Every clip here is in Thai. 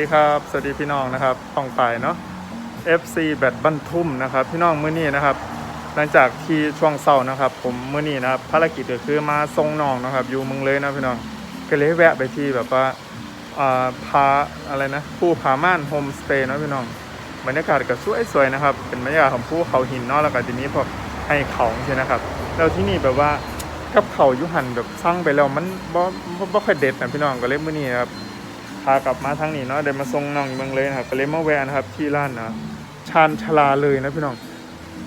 ดีครับ สวัสดีพี่น้องนะครับป้องไปเนาะ FC แบดบันทุ่มนะครับ พี่น้องมื้อนี้นะครับ หลังจากที่ช่วงเศร้านะครับ ผมมื้อนี้นะครับภารกิจก็คือมาส่งน้องนะครับ อยู่เมืองเลยนะพี่น้องก็เลยแวะไปที่แบบว่าอ่าพาอะไรนะผู้ผาม่านโฮมสเตย์นะพี่น้องบรรยากาศก็สวยๆนะครับ เป็นบรรยากาศของภูเขาหินเนาะแล้วก็ทีนี้พวกให้เขาใช่นะครับแล้วที่นี่แบบว่ากับเขายุหันแบบสร้างไปแล้วมันบ่บ่ค่อยเด็ดนะพี่น้องก็เลยมื้อนี้ครับ พากลับมาทางนี้เนาะเดินมาส่งน้องเมืองเลยนะครับก็เลยมาแวะนะครับที่ร้านนะชานชลาเลยนะพี่น้อง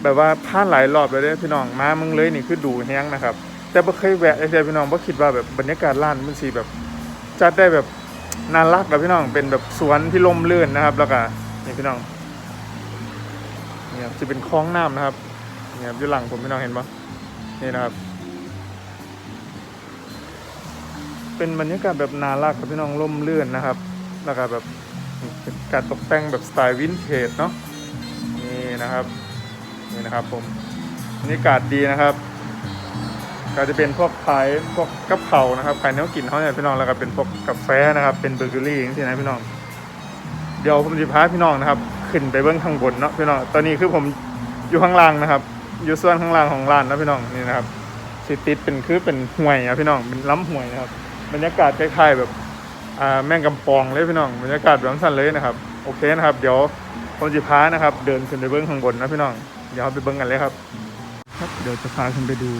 แบบว่าผ่านหลายรอบแล้วเด้พี่น้องมาเมืองเลยนี่คือดูแฮงนะครับ แต่บ่เคยแวะเลยพี่น้องบ่คิดว่าแบบบรรยากาศร้านมันสิแบบ จัดได้แบบน่ารักแล้วพี่น้องเป็นแบบสวนที่ลมลื่นนะครับ แล้วก็นี่พี่น้องเนี่ยจะเป็นคลองน้ำนะครับเนี่ยครับอยู่หลังผมพี่น้องเห็นปะนี่นะครับ เป็นบรรยากาศแบบนารักกับพี่น้องร่มรื่อนนะครับแล้วก็แบบการตกแต่งแบบสไตล์วินเทจเนาะนี่นะครับนี่นะครับผมบรรยากาศดีนะครับก็จะเป็นพวกขายพวกกับเผานะครับขายเนื้อกินเขาเนี่ยพี่น้องแล้วก็เป็นพวกกาแฟนะครับ เป็นเบเกอรี่อย่างที่นะพี่น้อง เดี๋ยวผมจะพาพี่น้องนะครับ ขึ้นไปเบื้องข้างบนเนาะพี่น้องตอนนี้คือผมอยู่ข้างล่างนะครับ อยู่ส่วนข้างล่างของร้านนะพี่น้องนี่นะครับสิติดเป็นคือเป็นห่วยอะพี่น้องเป็นล้ำห่วยนะครับ บรรยากาศคล้ายๆแบบแม่งกำปองเลยพี่น้องบรรยากาศแบบสั้นเลยนะครับโอเคนะครับ เดี๋ยวคนจีพานะครับ เดินขึ้นไปเบื้องข้างบนนะพี่น้องเดี๋ยวไปเบื้องกันเลยครับ ครับเดี๋ยวจะพาขึ้นไปดู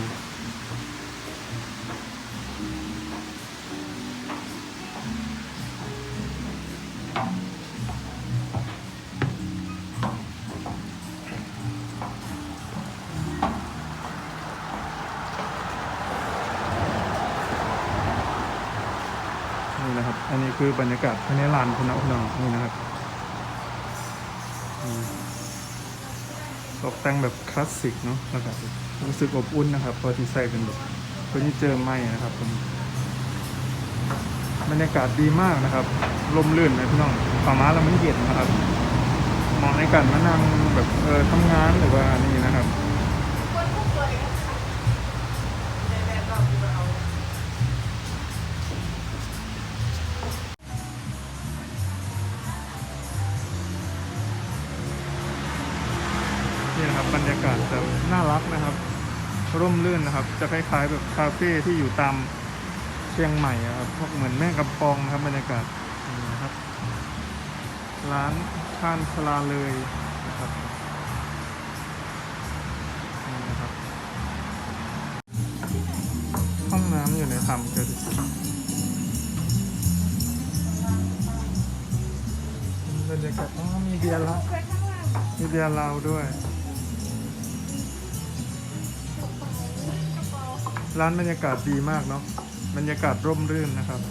อันนี้คือบรรยากาศภายในลานคุณน้องพี่น้องนี่นะครับตกแต่งแบบคลาสสิกเนาะแล้วก็รู้สึกอบอุ่นนะครับ พอที่ใส่เป็นแบบเฟอร์นิเจอร์ใหม่นะครับผมบรรยากาศดีมากนะครับลมลื่นนะพี่น้องป่าม้าแล้วมันเย็นนะครับเหมาะในการมานั่งแบบเออทำงานหรือว่านี่นะครับ นะครับ บรรยากาศจะน่ารักนะครับ ร่มรื่นนะครับ จะคล้ายๆแบบคาเฟ่ที่อยู่ตามเชียงใหม่ครับพวกเหมือนแม่กำปองนะครับ บรรยากาศนี่นะครับ ร้านท่านสลาเลยนะครับนี่นะครับ ห้องน้ำอยู่ในถ้ำเจอดิบรรยากาศอ๋อมีเบียร์ละมีเบียร์เราด้วย ร้านบรรยากาศดีมากเนาะบรรยากาศร่มรื่นนะครับ